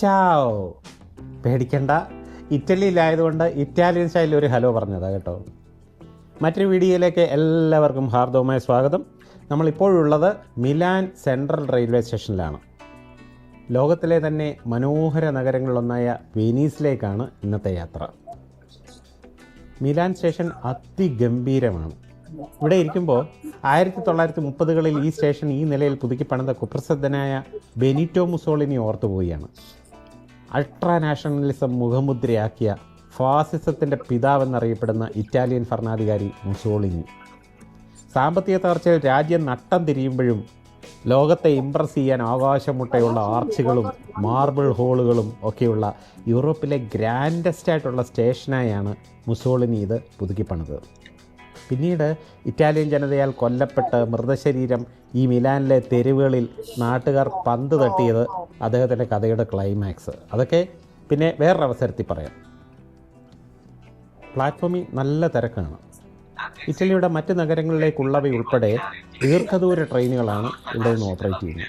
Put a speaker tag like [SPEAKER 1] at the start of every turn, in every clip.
[SPEAKER 1] ചാओ പേടിക്കണ്ട. ഇറ്റലിയിലായതുകൊണ്ട് ഇറ്റാലിയൻ സ്റ്റൈലിൽ ഒരു ഹലോ പറഞ്ഞതാണ് കേട്ടോ. മറ്റൊരു വീഡിയോയിലേക്ക് എല്ലാവർക്കും ഹാർദവമായ സ്വാഗതം. നമ്മളിപ്പോഴുള്ളത് മിലാൻ സെൻട്രൽ റെയിൽവേ സ്റ്റേഷനിലാണ്. ലോകത്തിലെ തന്നെ മനോഹര നഗരങ്ങളിലൊന്നായ വെനീസിലേക്കാണ് ഇന്നത്തെ യാത്ര. മിലാൻ സ്റ്റേഷൻ അതിഗംഭീരമാണ്. ഇവിടെ ഇരിക്കുമ്പോൾ ആയിരത്തി തൊള്ളായിരത്തി മുപ്പതുകളിൽ ഈ സ്റ്റേഷൻ ഈ നിലയിൽ പുതുക്കി പണിത കുപ്രസിദ്ധനായ ബെനിറ്റോ മുസോളിനി ഓർത്തുപോവുകയാണ്. അൾട്രാ നാഷണലിസം മുഖമുദ്രയാക്കിയ ഫാസിസത്തിന്റെ പിതാവെന്നറിയപ്പെടുന്ന ഇറ്റാലിയൻ ഭരണാധികാരി മുസോളിനി. സാമ്പത്തിക തകർച്ചയിൽ രാജ്യം നട്ടം തിരിയുമ്പോഴും ലോകത്തെ ഇമ്പ്രസ് ചെയ്യാൻ ആകാശമുട്ടയുള്ള ആർച്ചുകളും മാർബിൾ ഹോളുകളും ഒക്കെയുള്ള യൂറോപ്പിലെ ഗ്രാൻഡസ്റ്റ് ആയിട്ടുള്ള സ്റ്റേഷനായാണ് മുസോളിനി ഇത് പുതുക്കിപ്പണിത്. പിന്നീട് ഇറ്റാലിയൻ ജനതയാൽ കൊല്ലപ്പെട്ട് മൃതശരീരം ഈ മിലാനിലെ തെരുവുകളിൽ നാട്ടുകാർ പന്ത് തട്ടിയത് അദ്ദേഹത്തിന്റെ കഥയുടെ ക്ലൈമാക്സ്. അതൊക്കെ പിന്നെ വേറൊരവസരത്തിൽ പറയാം. പ്ലാറ്റ്ഫോമിൽ നല്ല തിരക്കാണ്. ഇറ്റലിയുടെ മറ്റ് നഗരങ്ങളിലേക്കുള്ളവയുൾപ്പെടെ ദീർഘദൂര ട്രെയിനുകളാണ് ഇവിടെ നിന്ന് ഓപ്പറേറ്റ് ചെയ്യുന്നത്.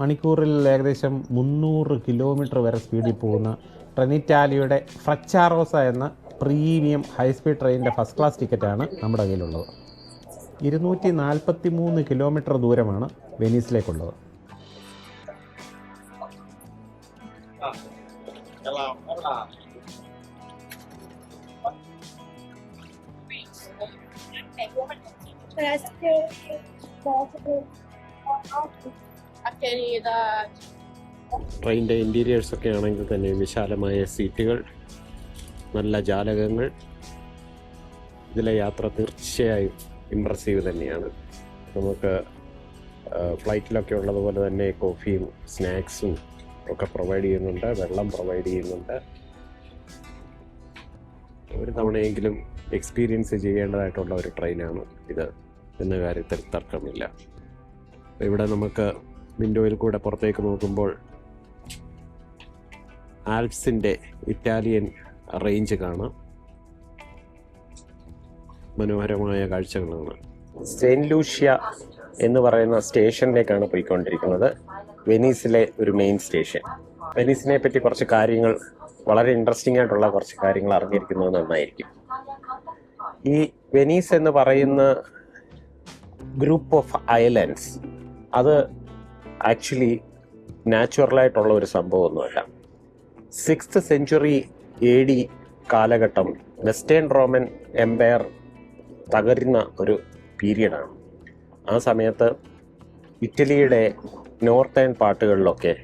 [SPEAKER 1] മണിക്കൂറിൽ ഏകദേശം മുന്നൂറ് കിലോമീറ്റർ വരെ സ്പീഡിൽ പോകുന്ന ട്രെനിറ്റാലിയുടെ ഫ്രച്ചാറോസ എന്ന പ്രീമിയം ഹൈസ്പീഡ് ട്രെയിനിന്റെ ഫസ്റ്റ് ക്ലാസ് ടിക്കറ്റാണ് നമ്മുടെ കയ്യിലുള്ളത്. ഇരുന്നൂറ്റി നാൽപ്പത്തി മൂന്ന് കിലോമീറ്റർ ദൂരമാണ് വെനീസിലേക്കുള്ളത്. ട്രെയിനിന്റെ ഇന്റീരിയേഴ്സ് ഒക്കെ ആണെങ്കിൽ തന്നെ വിശാലമായ സീറ്റുകൾ നല്ല ജാലകങ്ങൾ. ഇതിലെ യാത്ര തീർച്ചയായും ഇമ്പ്രസീവ് തന്നെയാണ്. നമുക്ക് ഫ്ലൈറ്റിലൊക്കെ ഉള്ളതുപോലെ തന്നെ കോഫിയും സ്നാക്സും ഒക്കെ പ്രൊവൈഡ് ചെയ്യുന്നുണ്ട്. വെള്ളം പ്രൊവൈഡ് ചെയ്യുന്നുണ്ട്. ഒരു തവണയെങ്കിലും എക്സ്പീരിയൻസ് ചെയ്യേണ്ടതായിട്ടുള്ള ഒരു ട്രെയിനാണ് ഇത്. എന്ന കാര്യത്തിൽ തർക്കമില്ല. ഇവിടെ നമുക്ക് വിൻഡോയിൽ കൂടെ പുറത്തേക്ക് നോക്കുമ്പോൾ ആൽപ്സിന്റെ ഇറ്റാലിയൻ റേഞ്ച് കാണാം. മനോഹരമായ കാഴ്ചകളാണ്. സെയിന്റ് ലൂഷ്യ എന്ന് പറയുന്ന സ്റ്റേഷനിലേക്കാണ് പോയിക്കൊണ്ടിരിക്കുന്നത്. വെനീസിലെ ഒരു മെയിൻ സ്റ്റേഷൻ വെനീസിനെ പറ്റി കുറച്ച് കാര്യങ്ങൾ വളരെ ഇൻട്രസ്റ്റിംഗ് ആയിട്ടുള്ള കുറച്ച് കാര്യങ്ങൾ അറിഞ്ഞിരിക്കുന്നത് നന്നായിരിക്കും. ഈ വെനീസ് എന്ന് പറയുന്ന ഗ്രൂപ്പ് ഓഫ് ഐലൻഡ്സ് അത് ആക്ച്വലി നാച്ചുറലായിട്ടുള്ള ഒരു സംഭവമൊന്നുമല്ല. സിക്സ്ത് സെഞ്ചുറി എ ഡി കാലഘട്ടം വെസ്റ്റേൺ റോമൻ എംപയർ തകരുന്ന ഒരു പീരിയഡാണ് ആ സമയത്ത് ഇറ്റലിയുടെ നോർത്തേൺ പാർട്ടുകളിലൊക്കെ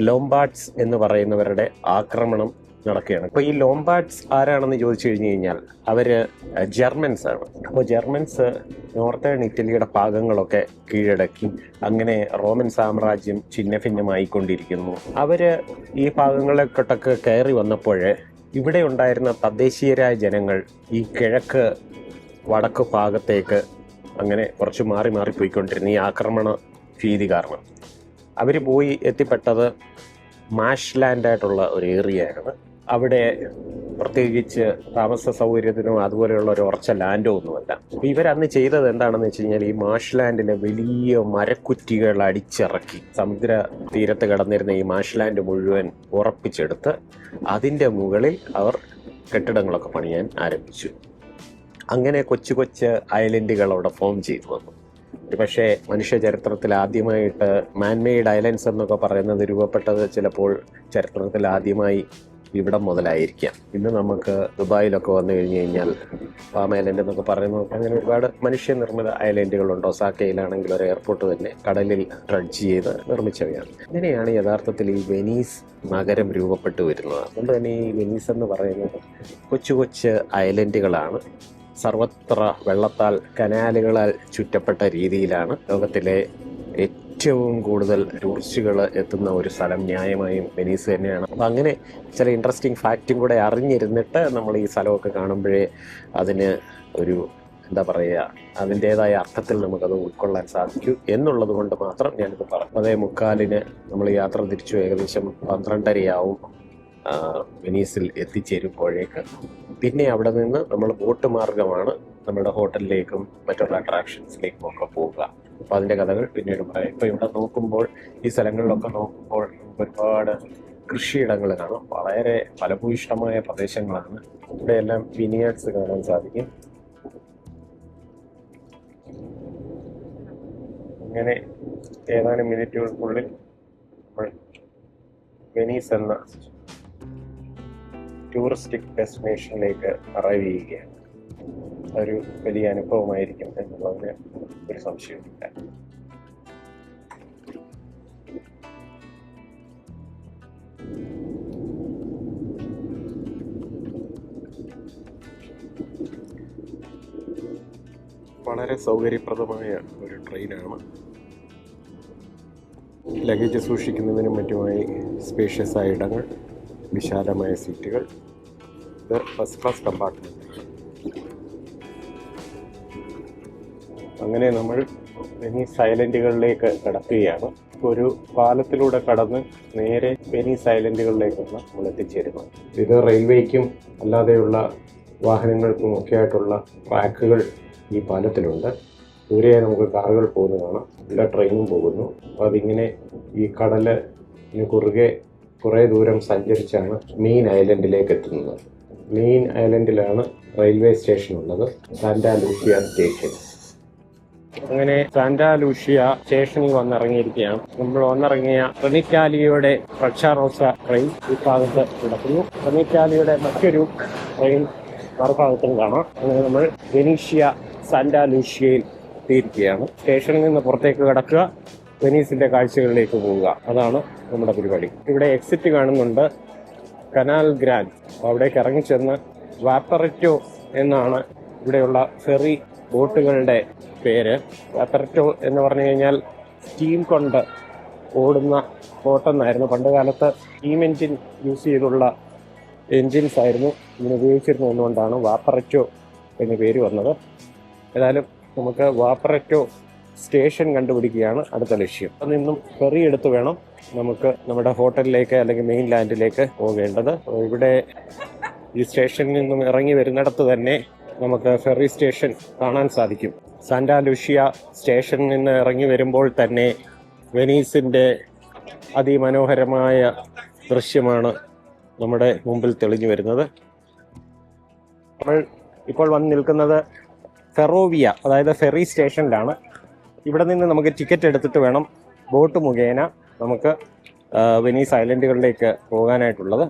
[SPEAKER 1] ലോംബാർഡ്സ് എന്ന് പറയുന്നവരുടെ ആക്രമണം നടക്കുകയാണ്. അപ്പോൾ ഈ ലോംബാർഡ്സ് ആരാണെന്ന് ചോദിച്ചു കഴിഞ്ഞു കഴിഞ്ഞാൽ അവർ ജർമ്മൻസ് ആണ്. അപ്പോൾ ജർമ്മൻസ് നോർത്തേൺ ഇറ്റലിയുടെ ഭാഗങ്ങളൊക്കെ കീഴടക്കി അങ്ങനെ റോമൻ സാമ്രാജ്യം ഛിന്ന ഭിന്നമായിക്കൊണ്ടിരിക്കുന്നു അവർ ഈ ഭാഗങ്ങളെ കൊട്ടൊക്കെ കയറി വന്നപ്പോൾ ഇവിടെ ഉണ്ടായിരുന്ന തദ്ദേശീയരായ ജനങ്ങൾ ഈ കിഴക്ക് വടക്ക് ഭാഗത്തേക്ക് അങ്ങനെ കുറച്ച് മാറി മാറി പോയിക്കൊണ്ടിരുന്ന ഈ ആക്രമണ ഭീതി കാരണം. അവർ പോയി എത്തിപ്പെട്ടത് മാഷ് ലാൻഡായിട്ടുള്ള ഒരു ഏരിയയാണ് അവിടെ പ്രത്യേകിച്ച് താമസ സൗകര്യത്തിനും അതുപോലെയുള്ള ഒരു ഉറച്ച ലാൻഡോ ഒന്നുമല്ല. അപ്പോൾ ഇവരന്ന് ചെയ്തത് എന്താണെന്ന് വെച്ച് കഴിഞ്ഞാൽ ഈ മാഷ് ലാൻഡിലെ വലിയ മരക്കുറ്റികൾ അടിച്ചിറക്കി സമുദ്ര തീരത്ത് കടന്നിരുന്ന ഈ മാഷ് ലാൻഡ് മുഴുവൻ ഉറപ്പിച്ചെടുത്ത് അതിന്റെ മുകളിൽ അവർ കെട്ടിടങ്ങളൊക്കെ പണിയാൻ ആരംഭിച്ചു. അങ്ങനെ കൊച്ചു കൊച്ച് ഐലൻഡുകൾ അവിടെ ഫോം ചെയ്തു വന്നു. പക്ഷേ മനുഷ്യ ചരിത്രത്തിൽ ആദ്യമായിട്ട് മാൻമെയ്ഡ് ഐലൻഡ്സ് എന്നൊക്കെ പറയുന്നത് രൂപപ്പെട്ടത് ചിലപ്പോൾ ചരിത്രത്തിൽ ആദ്യമായി ഇവിടം മുതലായിരിക്കാം. ഇന്ന് നമുക്ക് ദുബായിലൊക്കെ വന്നു കഴിഞ്ഞു കഴിഞ്ഞാൽ പാം ഐലൻഡ് എന്നൊക്കെ പറയുന്നത് അങ്ങനെ ഒരുപാട് മനുഷ്യനിർമ്മിത ഐലൻഡുകളുണ്ട്. ഒസാക്കയിലാണെങ്കിൽ ഒരു എയർപോർട്ട് തന്നെ കടലിൽ ഡ്രഡ്ജ് ചെയ്ത് നിർമ്മിച്ചവയാണ്. ഇങ്ങനെയാണ് യഥാർത്ഥത്തിൽ ഈ വെനീസ് നഗരം രൂപപ്പെട്ടു വരുന്നത്. അതുകൊണ്ട് തന്നെ ഈ വെനീസ് എന്ന് പറയുന്നത് കൊച്ചു കൊച്ചു ഐലൻഡുകളാണ്. സർവത്ര വെള്ളത്താൽ കനാലുകളാൽ ചുറ്റപ്പെട്ട രീതിയിലാണ് ലോകത്തിലെ ഏറ്റവും കൂടുതൽ ടൂറിസ്റ്റുകൾ എത്തുന്ന ഒരു സ്ഥലം ന്യായമായും വെനീസ് തന്നെയാണ്. അപ്പം അങ്ങനെ ചില ഇൻട്രസ്റ്റിംഗ് ഫാക്റ്റും കൂടെ അറിഞ്ഞിരുന്നിട്ട് നമ്മൾ ഈ സ്ഥലമൊക്കെ കാണുമ്പോഴേ അതിന് ഒരു എന്താ പറയുക അതിന്റേതായ അർത്ഥത്തിൽ നമുക്കത് ഉൾക്കൊള്ളാൻ സാധിക്കൂ എന്നുള്ളത് കൊണ്ട് മാത്രം ഞാനിത് പറഞ്ഞു. അതേ മുക്കാലിന് നമ്മൾ യാത്ര തിരിച്ചു ഏകദേശം പന്ത്രണ്ടരയാവും. വെനീസിൽ എത്തിച്ചേരുമ്പോഴേക്ക് പിന്നെ അവിടെ നിന്ന് നമ്മൾ ബോട്ട് മാർഗമാണ് നമ്മുടെ ഹോട്ടലിലേക്കും മറ്റുള്ള അട്രാക്ഷൻസിലേക്കും ഒക്കെ പോവുക. അപ്പോൾ അതിന്റെ കഥകൾ പിന്നീട് പറയാം. ഇപ്പോൾ ഇവിടെ നോക്കുമ്പോൾ ഈ സ്ഥലങ്ങളിലൊക്കെ നോക്കുമ്പോൾ ഒരുപാട് കൃഷിയിടങ്ങൾ കാണാം. വളരെ ഫലഭൂയിഷ്ടമായ പ്രദേശങ്ങളാണ്. ഇവിടെയെല്ലാം വിനിയേഴ്സ് കാണാൻ സാധിക്കും. അങ്ങനെ ഏതാനും മിനിറ്റുകൾക്കുള്ളിൽ നമ്മൾ വെനീസ് എന്ന ടൂറിസ്റ്റിക് ഡെസ്റ്റിനേഷനിലേക്ക് അറൈവ് ചെയ്യുകയാണ്. ഒരു വലിയ അനുഭവമായിരിക്കും എന്നുള്ളതിന് ഒരു സംശയമില്ല വളരെ സൗകര്യപ്രദമായ ഒരു ട്രെയിനാണ്. ലഗേജ് സൂക്ഷിക്കുന്നതിനും മറ്റുമായി സ്പേഷ്യസ് ആയ ഇടങ്ങൾ. വിശാലമായ സീറ്റുകൾ. ഇത് ഫസ്റ്റ് ക്ലാസ് കമ്പാർട്ട്മെന്റ് അങ്ങനെ നമ്മൾ ഇനി സൈലന്റുകളിലേക്ക് കടക്കുകയാണ്. ഒരു പാലത്തിലൂടെ കടന്ന് നേരെ പെനി സൈലന്റുകളിലേക്കാണ് നമ്മൾ എത്തിച്ചേരുന്നത് ഇത് റെയിൽവേക്കും അല്ലാതെയുള്ള വാഹനങ്ങൾക്കും ഒക്കെ ആയിട്ടുള്ള ട്രാക്കുകൾ ഈ പാലത്തിലുണ്ട്. ദൂരെ നമുക്ക് കാറുകൾ പോകുന്നതാണ്. ഇവിടെ ട്രെയിനും പോകുന്നു. അപ്പോൾ അതിങ്ങനെ ഈ കടലിന് കുറുകെ കുറേ ദൂരം സഞ്ചരിച്ചാണ് മീൻ ഐലൻഡിലേക്ക് എത്തുന്നത്. മീൻ ഐലൻഡിലാണ് റെയിൽവേ സ്റ്റേഷൻ ഉള്ളത്. Santa Lucia station. അങ്ങനെ സാന്റാ ലൂഷിയ സ്റ്റേഷനിൽ വന്നിറങ്ങിയിരിക്കുകയാണ്. നമ്മൾ വന്നിറങ്ങിയ റെനിക്കാലിയുടെ റക്ഷാറോസ ട്രെയിൻ ഈ ഭാഗത്ത് കിടക്കുന്നു. റെനിക്കാലിയുടെ മറ്റൊരു ട്രെയിൻ മറുഭാഗത്തും കാണാം. അങ്ങനെ നമ്മൾ വെനീഷ്യ സാന്റാ ലൂഷ്യയിൽ എത്തിയിരിക്കുകയാണ്. സ്റ്റേഷനിൽ നിന്ന് പുറത്തേക്ക് കിടക്കുക. വെനീസിന്റെ കാഴ്ചകളിലേക്ക് പോവുക. അതാണ് നമ്മുടെ പരിപാടി. ഇവിടെ എക്സിറ്റ് കാണുന്നുണ്ട് കനാൽ ഗ്രാൻഡ് അവിടേക്ക് ഇറങ്ങിച്ചെന്ന് വാപ്പററ്റോ എന്നാണ് ഇവിടെയുള്ള ഫെറി ബോട്ടുകളുടെ പേര്. വാപ്പററ്റോ എന്ന് പറഞ്ഞു കഴിഞ്ഞാൽ സ്റ്റീം കൊണ്ട് ഓടുന്ന ബോട്ടെന്നായിരുന്നു പണ്ട് കാലത്ത് സ്റ്റീം എൻജിൻ യൂസ് ചെയ്തുള്ള എൻജിൻസ് ആയിരുന്നു. ഇതിന് ഉപയോഗിച്ചിരുന്നു എന്നുകൊണ്ടാണ് വാപ്പററ്റോ എന്ന പേര് വന്നത്. ഏതായാലും നമുക്ക് വാപ്പററ്റോ സ്റ്റേഷൻ കണ്ടുപിടിക്കുകയാണ് അടുത്ത ലക്ഷ്യം. അതിൽ നിന്നും ഫെറി എടുത്ത് വേണം നമുക്ക് നമ്മുടെ ഹോട്ടലിലേക്ക് അല്ലെങ്കിൽ മെയിൻ ലാൻഡിലേക്ക് പോകേണ്ടത്. ഇവിടെ ഈ സ്റ്റേഷനിൽ നിന്നും ഇറങ്ങി വരുന്നിടത്ത് തന്നെ നമുക്ക് ഫെറി സ്റ്റേഷൻ കാണാൻ സാധിക്കും. സാന്റാ ലൂഷ്യ സ്റ്റേഷനിൽ നിന്ന് ഇറങ്ങി വരുമ്പോൾ തന്നെ വെനീസിന്റെ അതിമനോഹരമായ ദൃശ്യമാണ് നമ്മുടെ മുമ്പിൽ തെളിഞ്ഞു വരുന്നത്. നമ്മൾ ഇപ്പോൾ വന്ന് നിൽക്കുന്നത് ഫെറോവിയ അതായത് ഫെറി സ്റ്റേഷനിലാണ് ഇവിടെ നിന്ന് നമുക്ക് ടിക്കറ്റ് എടുത്തിട്ട് വേണം ബോട്ട് മുഖേന നമുക്ക് വെനീസ് ഐലൻഡുകളിലേക്ക് പോകാനായിട്ടുള്ളത്.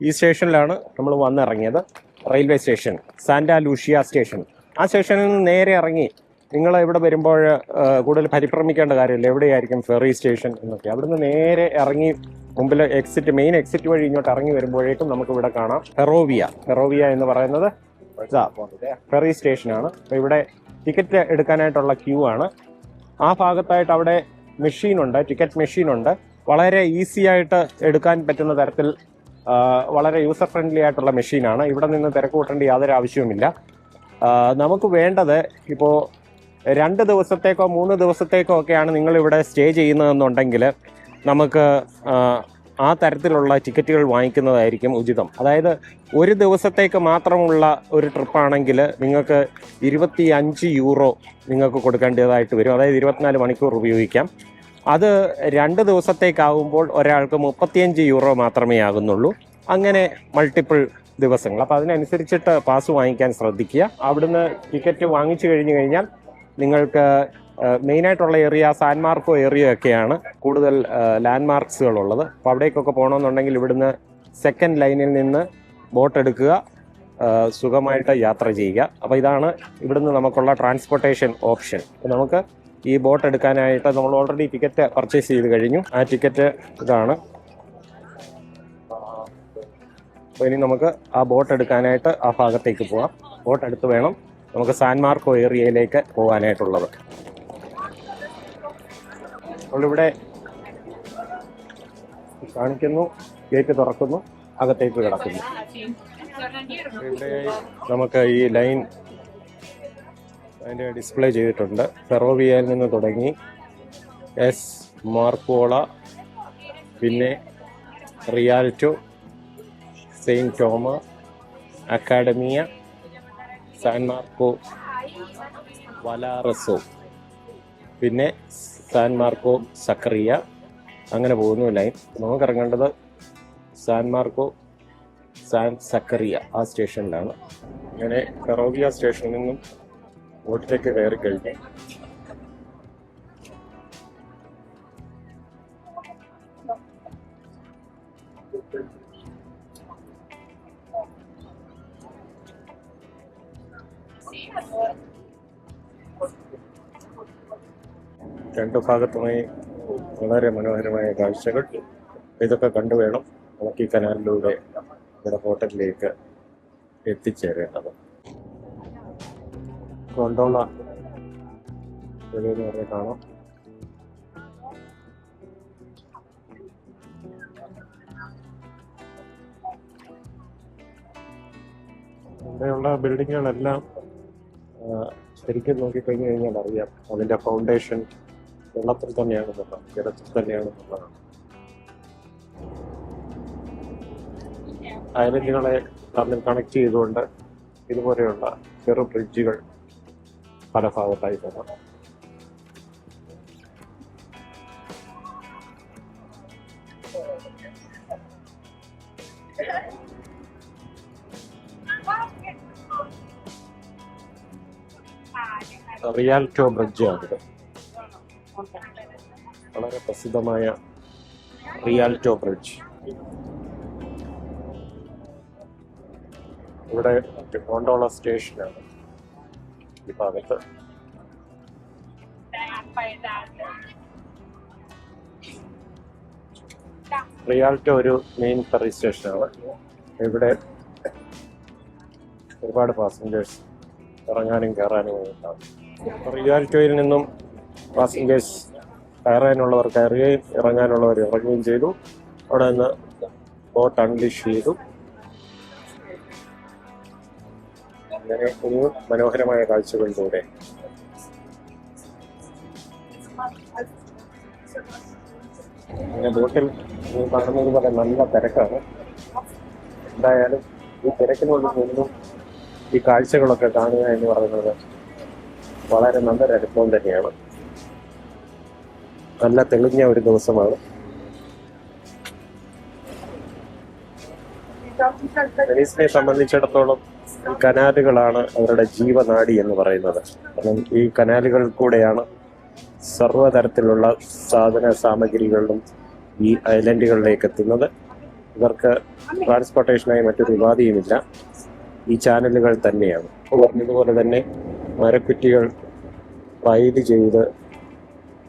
[SPEAKER 1] ഈ സ്റ്റേഷനിലാണ് നമ്മൾ വന്നിറങ്ങിയത്. Railway station Santa Lucia station. ആ സ്റ്റേഷനിൽ നിന്ന് നേരെ ഇറങ്ങി നിങ്ങൾ ഇവിടെ വരുമ്പോൾ കൂടുതൽ പരിഭ്രമിക്കേണ്ട കാര്യമില്ല. എവിടെയായിരിക്കും ഫെറി സ്റ്റേഷൻ എന്നൊക്കെ. അവിടുന്ന് നേരെ ഇറങ്ങി മുമ്പിൽ എക്സിറ്റ് മെയിൻ എക്സിറ്റ് വഴി ഇങ്ങോട്ട് ഇറങ്ങി വരുമ്പോഴേക്കും നമുക്ക് ഇവിടെ കാണാം. ഫെറോവിയ ഫെറോവിയ എന്ന് പറയുന്നത് ഫെറി സ്റ്റേഷനാണ് അപ്പോൾ ഇവിടെ ടിക്കറ്റ് എടുക്കാനായിട്ടുള്ള ക്യൂ ആണ്. ആ ഭാഗത്തായിട്ട് അവിടെ മെഷീനുണ്ട് ടിക്കറ്റ് മെഷീനുണ്ട്. വളരെ ഈസി ആയിട്ട് എടുക്കാൻ പറ്റുന്ന തരത്തിൽ വളരെ യൂസർ ഫ്രണ്ട്ലി ആയിട്ടുള്ള മെഷീനാണ്. ഇവിടെ നിന്ന് തിരക്ക് കൂട്ടേണ്ട യാതൊരു ആവശ്യവുമില്ല. നമുക്ക് വേണ്ടത് ഇപ്പോൾ രണ്ട് ദിവസത്തേക്കോ മൂന്ന് ദിവസത്തേക്കോ ഒക്കെയാണ് നിങ്ങളിവിടെ സ്റ്റേ ചെയ്യുന്നതെന്നുണ്ടെങ്കിൽ നമുക്ക് ആ, തരത്തിലുള്ള ടിക്കറ്റുകൾ വാങ്ങിക്കുന്നതായിരിക്കും ഉചിതം. അതായത് ഒരു ദിവസത്തേക്ക് മാത്രമുള്ള ഒരു ട്രിപ്പാണെങ്കിൽ നിങ്ങൾക്ക് ഇരുപത്തി അഞ്ച് യൂറോ നിങ്ങൾക്ക് കൊടുക്കേണ്ടതായിട്ട് വരും. അതായത് ഇരുപത്തിനാല് മണിക്കൂർ ഉപയോഗിക്കാം. അത് രണ്ട് ദിവസത്തേക്കാവുമ്പോൾ ഒരാൾക്ക് മുപ്പത്തിയഞ്ച് യൂറോ മാത്രമേ ആകുന്നുള്ളൂ. അങ്ങനെ മൾട്ടിപ്പിൾ ദിവസങ്ങൾ. അപ്പോൾ അതിനനുസരിച്ചിട്ട് പാസ് വാങ്ങിക്കാൻ ശ്രദ്ധിക്കുക. അവിടുന്ന് ടിക്കറ്റ് വാങ്ങിച്ചു കഴിഞ്ഞു കഴിഞ്ഞാൽ നിങ്ങൾക്ക് മെയിനായിട്ടുള്ള ഏരിയ സാൻ മാർക്കോ ഏരിയ ഒക്കെയാണ് കൂടുതൽ ലാൻഡ് മാർക്സുകൾ ഉള്ളത് അപ്പോൾ അവിടേക്കൊക്കെ പോകണമെന്നുണ്ടെങ്കിൽ ഇവിടുന്ന് സെക്കൻഡ് ലൈനിൽ നിന്ന് ബോട്ട് എടുക്കുക സുഖമായിട്ട് യാത്ര ചെയ്യുക. അപ്പോൾ ഇതാണ് ഇവിടുന്ന് നമുക്കുള്ള ട്രാൻസ്പോർട്ടേഷൻ ഓപ്ഷൻ നമുക്ക് ഈ ബോട്ട് എടുക്കാനായിട്ട് നമ്മൾ ഓൾറെഡി ടിക്കറ്റ് പർച്ചേസ് ചെയ്ത് കഴിഞ്ഞു. ആ ടിക്കറ്റ് ഇതാണ്. അപ്പോൾ ഇനി നമുക്ക് ആ ബോട്ട് എടുക്കാനായിട്ട് ആ ഭാഗത്തേക്ക് പോവാം. ബോട്ട് എടുത്ത് വേണം നമുക്ക് സാൻ മാർക്കോ ഏരിയയിലേക്ക് പോകാനായിട്ടുള്ളത് നമ്മളിവിടെ കാണിക്കുന്നു ഗേറ്റ് തുറക്കുന്നു അകത്തേക്ക് കിടക്കുന്നു. നമുക്ക് ഈ ലൈൻ അതിന്റെ ഡിസ്പ്ലേ ചെയ്തിട്ടുണ്ട്. ഫെറോവിയയിൽ നിന്ന് തുടങ്ങി എസ് മാർക്കോള പിന്നെ Rialto Saint Toma Accademia San Marco Vallaresso പിന്നെ സാൻ മാർക്കോ സക്രിയ. അങ്ങനെ പോകുന്നു ലൈൻ. നമുക്ക് ഇറങ്ങേണ്ടത് സാൻ മാർക്കോ സാൻ സക്കറിയ ആ സ്റ്റേഷനിലാണ്. അങ്ങനെ കറോവിയ സ്റ്റേഷനിൽ നിന്നും ബോട്ടിലേക്ക് കയറി കഴിഞ്ഞു രണ്ടു ഭാഗത്തുമായി വളരെ മനോഹരമായ കാഴ്ചകൾ. ഇതൊക്കെ കണ്ടു വേണം നമുക്ക് ഈ കനാലിലൂടെ നമ്മുടെ ഹോട്ടലിലേക്ക് എത്തിച്ചേരേണ്ടത്. കൊണ്ടോള വെളിയിൽ കാണാം. ഇവിടെയുള്ള ബിൽഡിങ്ങുകളെല്ലാം ശരിക്കും നോക്കിക്കഴിഞ്ഞു കഴിഞ്ഞാൽ അറിയാം. അതിന്റെ ഫൗണ്ടേഷൻ വെള്ളത്തിൽ തന്നെയാണെന്നുള്ളത് ജലത്തിൽ തന്നെയാണെന്നുള്ളതാണ് ഐലൻഡുകളെ തമ്മിൽ കണക്ട് ചെയ്തുകൊണ്ട് ഇതുപോലെയുള്ള ചെറു ബ്രിഡ്ജുകൾ പല ഭാഗത്തായി കാണാം റിയാൽറ്റോ ബ്രിഡ്ജ് ആണ് വളരെ പ്രസിദ്ധമായ റിയാൽറ്റോ ബ്രിഡ്ജ്. ഇവിടെ ഗോണ്ടോള സ്റ്റേഷനാണ് ഈ ഭാഗത്ത്. റിയാൽറ്റോ ഒരു മെയിൻ ഫെറി സ്റ്റേഷനാണ്. ഇവിടെ ഒരുപാട് പാസഞ്ചേഴ്സ് ഇറങ്ങാനും കയറാനും ഉണ്ടാവും റിയാൽറ്റോയിൽ നിന്നും പാസഞ്ചേഴ്സ് കയറാനുള്ളവർ കയറുകയും ഇറങ്ങാനുള്ളവർ ഇറങ്ങുകയും ചെയ്തു. അവിടെ നിന്ന് ബോട്ട് അൺലിഷ് ചെയ്തു. അങ്ങനെ ഒരു മനോഹരമായ കാഴ്ചകളിലൂടെ. അങ്ങനെ ബോട്ടിൽ കാണുന്നത് പോലെ നല്ല തിരക്കാണ്. എന്തായാലും ഈ തിരക്കിനുള്ളിൽ നിന്നും ഈ കാഴ്ചകളൊക്കെ കാണുക എന്ന് പറയുന്നത് വളരെ നല്ലൊരു അനുഭവം തന്നെയാണ്. നല്ല തെളിഞ്ഞ ഒരു ദിവസമാണ്. വെനീസിനെ സംബന്ധിച്ചിടത്തോളം ഈ കനാലുകളാണ് അവരുടെ ജീവനാടി എന്ന് പറയുന്നത്. കാരണം ഈ കനാലുകൾ കൂടെയാണ് സർവതരത്തിലുള്ള സാധന സാമഗ്രികളും ഈ ഐലൻഡുകളിലേക്ക് എത്തുന്നത്. ഇവർക്ക് ട്രാൻസ്പോർട്ടേഷനായി മറ്റൊരു ഉപാധിയുമില്ല. ഈ ചാനലുകൾ തന്നെയാണ്. പറഞ്ഞതുപോലെ തന്നെ മരക്കുറ്റികൾ പൈൽ ചെയ്ത്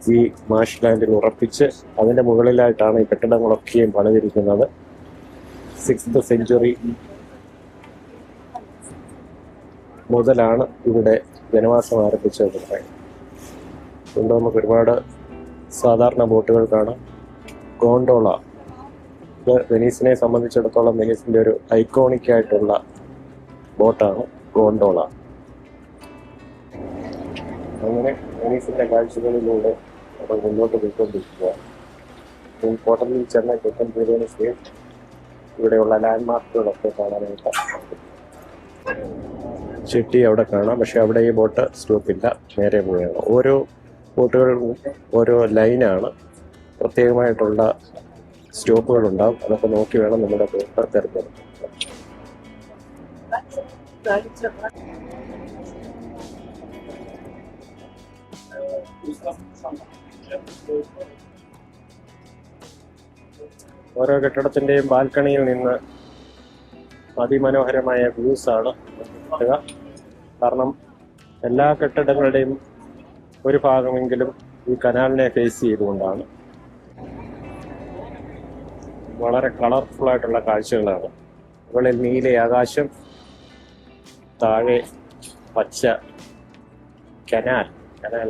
[SPEAKER 1] ഈ മാഷ് ലാൻഡിൽ ഉറപ്പിച്ച് അതിന്റെ മുകളിലായിട്ടാണ് ഈ കെട്ടിടങ്ങളൊക്കെയും പണിതിരിക്കുന്നത്. സിക്സ്ത് സെഞ്ചുറി മുതലാണ് ഇവിടെ ജനവാസം ആരംഭിച്ചത്. അതുകൊണ്ട് നമുക്ക് ഒരുപാട് സാധാരണ ബോട്ടുകൾ കാണാം. ഗോണ്ടോള. ഇത് വെനീസിനെ സംബന്ധിച്ചിടത്തോളം വെനീസിന്റെ ഒരു ഐക്കോണിക് ആയിട്ടുള്ള ബോട്ടാണ് ഗോണ്ടോള. അങ്ങനെ വെനീസിന്റെ കാഴ്ചകളിലൂടെ നമ്മൾ മുന്നോട്ട് പോയിക്കൊണ്ടിരിക്കുക ഹോട്ടലിൽ ചെന്ന എത്തുമ്പോഴതിന് ശേഷം ഇവിടെയുള്ള ലാൻഡ് മാർക്കുകളൊക്കെ കാണാനായിട്ട് ചെട്ടി അവിടെ കാണാം. പക്ഷെ അവിടെ ഈ ബോട്ട് സ്റ്റോപ്പില്ല നേരെ പോവുകയാണ്. ഓരോ ബോട്ടുകൾക്കും ഓരോ ലൈനാണ് പ്രത്യേകമായിട്ടുള്ള സ്റ്റോപ്പുകൾ ഉണ്ടാവും. അതൊക്കെ നോക്കി വേണം നമ്മുടെ ബോട്ട് തിരഞ്ഞെടുക്കാൻ. ഓരോ കെട്ടിടത്തിന്റെയും ബാൽക്കണിയിൽ നിന്ന് അതിമനോഹരമായ വ്യൂസ് കിട്ടുക കാരണം എല്ലാ കെട്ടിടങ്ങളുടെയും ഒരു ഭാഗമെങ്കിലും ഈ കനാലിനെ ഫേസ് ചെയ്തുകൊണ്ടാണ്. വളരെ കളർഫുൾ ആയിട്ടുള്ള കാഴ്ചകളാണ്. മുകളിൽ നീല ആകാശം താഴെ പച്ച കനാൽ കനാൽ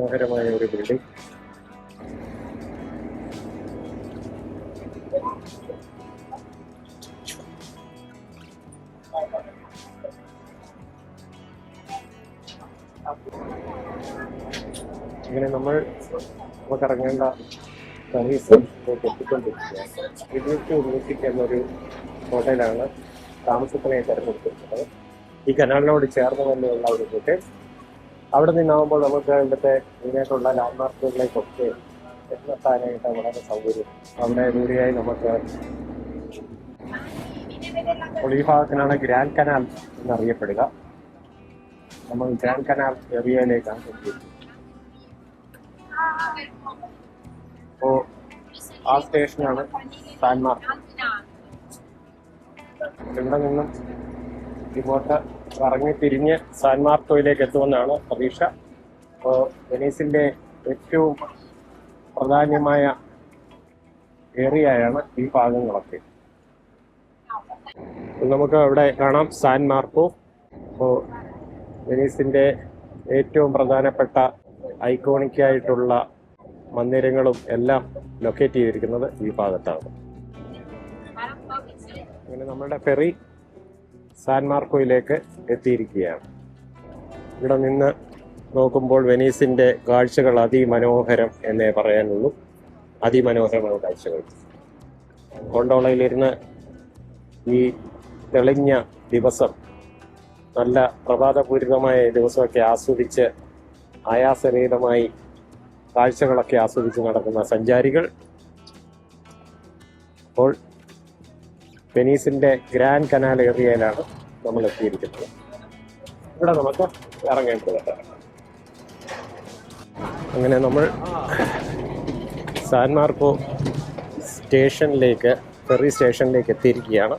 [SPEAKER 1] മനോഹരമായ ഒരു ബിൽഡിംഗ് ഇങ്ങനെ നമ്മൾ നമുക്ക് ഇറങ്ങേണ്ട സർവീസ് ഇരുന്നൂറ്റി മ്യൂസിക് എന്നൊരു ഹോട്ടലാണ് താമസത്തിനായി തിരഞ്ഞെടുത്തിട്ടുള്ളത്. ഈ കനാലിനോട് ചേർന്ന് തന്നെയുള്ള ഒരു റൂട്ട് അവിടെ നിന്നാവുമ്പോൾ നമുക്ക് ഇവിടുത്തെ മെയിനായിട്ടുള്ള ലാൻഡ്മാർക്കുകളിലേക്കൊക്കെ എത്താനായിട്ട് വളരെ സൗകര്യം. അവിടെ ദൂരെയായി നമുക്ക് അപ്പോൾ ഈ ഭാഗത്തിനാണ് ഗ്രാൻഡ് കനാൽ എന്നറിയപ്പെടുക. നമ്മൾ ഗ്രാൻഡ് കനാൽ ഏരിയയിലേക്കാണ് എത്തിയത് അപ്പോൾ ആ സ്റ്റേഷനാണ് സാൻമാർക്ക് ഇവിടെ നിന്നും ഇങ്ങോട്ട് കറങ്ങി തിരിഞ്ഞ് സാൻമാർക്കോയിലേക്ക് എത്തുമെന്നാണ് പ്രതീക്ഷ. അപ്പോൾ വെനീസിന്റെ ഏറ്റവും പ്രധാനമായ ഏരിയയാണ് ഈ ഭാഗങ്ങളൊക്കെ. നമുക്ക് അവിടെ കാണാം സാൻ മാർക്കോ അപ്പോൾ വെനീസിന്റെ ഏറ്റവും പ്രധാനപ്പെട്ട ഐക്കോണിക് ആയിട്ടുള്ള മന്ദിരങ്ങളും എല്ലാം ലൊക്കേറ്റ് ചെയ്തിരിക്കുന്നത് ഈ ഭാഗത്താണ്. അങ്ങനെ നമ്മുടെ ഫെറി സാൻ മാർക്കോയിലേക്ക് എത്തിയിരിക്കുകയാണ്. ഇവിടെ നിന്ന് നോക്കുമ്പോൾ വെനീസിന്റെ കാഴ്ചകൾ അതിമനോഹരം എന്നേ പറയാനുള്ളൂ. അതിമനോഹരമായ കാഴ്ചകൾ. കൊണ്ടോളയിലിരുന്ന് ഈ തെളിഞ്ഞ ദിവസം നല്ല പ്രഭാതപൂരിതമായ ദിവസമൊക്കെ ആസ്വദിച്ച് ആയാസരഹിതമായി കാഴ്ചകളൊക്കെ ആസ്വദിച്ച് നടക്കുന്ന സഞ്ചാരികൾ. അപ്പോൾ വെനീസിന്റെ ഗ്രാൻഡ് കനാൽ ഏറിയയിലാണ് നമ്മൾ എത്തിയിരിക്കുന്നത്. ഇവിടെ നമുക്ക് ഇറങ്ങേണ്ടത് അങ്ങനെ നമ്മൾ സാൻ മാർക്കോ സ്റ്റേഷനിലേക്ക് ഫെറി സ്റ്റേഷനിലേക്ക് എത്തിയിരിക്കുകയാണ്.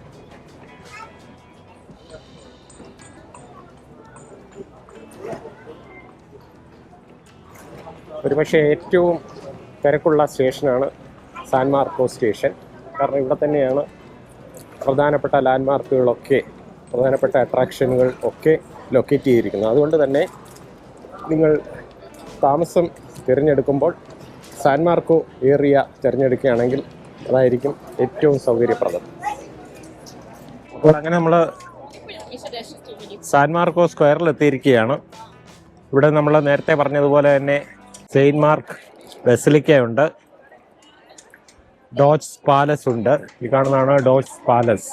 [SPEAKER 1] ഒരുപക്ഷെ ഏറ്റവും തിരക്കുള്ള സ്റ്റേഷനാണ് സാൻ മാർക്കോ സ്റ്റേഷൻ. കാരണം ഇവിടെ തന്നെയാണ് പ്രധാനപ്പെട്ട ലാൻഡ്മാർക്കുകളൊക്കെ പ്രധാനപ്പെട്ട അട്രാക്ഷനുകൾ ഒക്കെ ലൊക്കേറ്റ് ചെയ്തിരിക്കുന്നത് അതുകൊണ്ട് തന്നെ നിങ്ങൾ താമസം തിരഞ്ഞെടുക്കുമ്പോൾ സാൻ മാർക്കോ ഏറിയ തിരഞ്ഞെടുക്കുകയാണെങ്കിൽ അതായിരിക്കും ഏറ്റവും സൗകര്യപ്രദം. അപ്പോൾ അങ്ങനെ നമ്മൾ സാൻമാർക്കോ സ്ക്വയറിൽ എത്തിയിരിക്കുകയാണ്. ഇവിടെ നമ്മൾ നേരത്തെ പറഞ്ഞതുപോലെ തന്നെ Saint Mark Basilica Doge's Palace ഉണ്ട്. ഈ കാണുന്നതാണ് ഡോച്ച് പാലസ്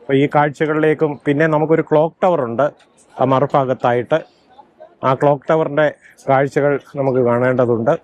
[SPEAKER 1] അപ്പൊ ഈ കാഴ്ചകളിലേക്കും പിന്നെ നമുക്കൊരു ക്ലോക്ക് ടവർ ഉണ്ട്. ആ മറുഭാഗത്തായിട്ട് ആ ക്ലോക്ക് ടവറിന്റെ കാഴ്ചകൾ നമുക്ക് കാണേണ്ടതുണ്ട്.